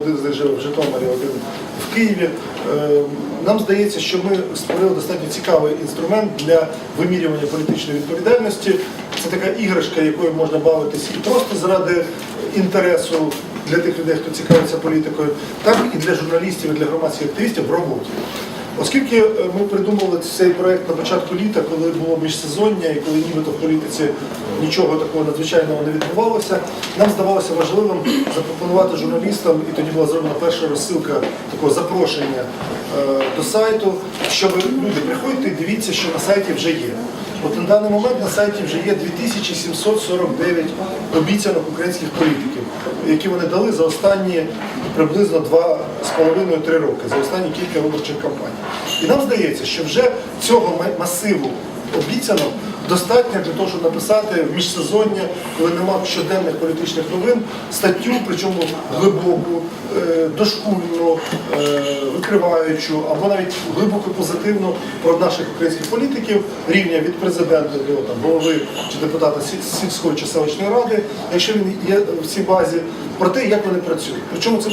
Один живе в Житомирі, один в Києві. Е, Нам здається, що ми створили достатньо цікавий інструмент для вимірювання політичної відповідальності. Це така іграшка, якою можна бавитись і просто заради інтересу для тих людей, хто цікавиться політикою, так і для журналістів, і для громадських активістів в роботі. Оскільки е, ми придумали цей проект на початку літа, коли було міжсезоння і коли нібито в політиці нічого такого надзвичайного не відбувалося, нам здавалося важливим запропонувати журналістам, і тоді була зроблена перша розсилка такого запрошення е, до сайту, щоб люди приходьте дивіться, що на сайті вже є. От на даний момент на сайті вже є 2749 обіцянок українських політиків, які вони дали за останні приблизно 2,5-3 роки, за останні кілька виборчих кампаній. І нам здається, що вже цього ма- масиву обіцянок достатньо для того, щоб написати в міжсезоння, коли нема щоденних політичних новин, статтю, причому глибоку, е, дошкульну, е, викриваючу, або навіть глибоко позитивну про наших українських політиків рівня від президента до там, голови чи депутата сільської чи селищної ради, якщо він є в цій базі, про те, як вони працюють. Причому це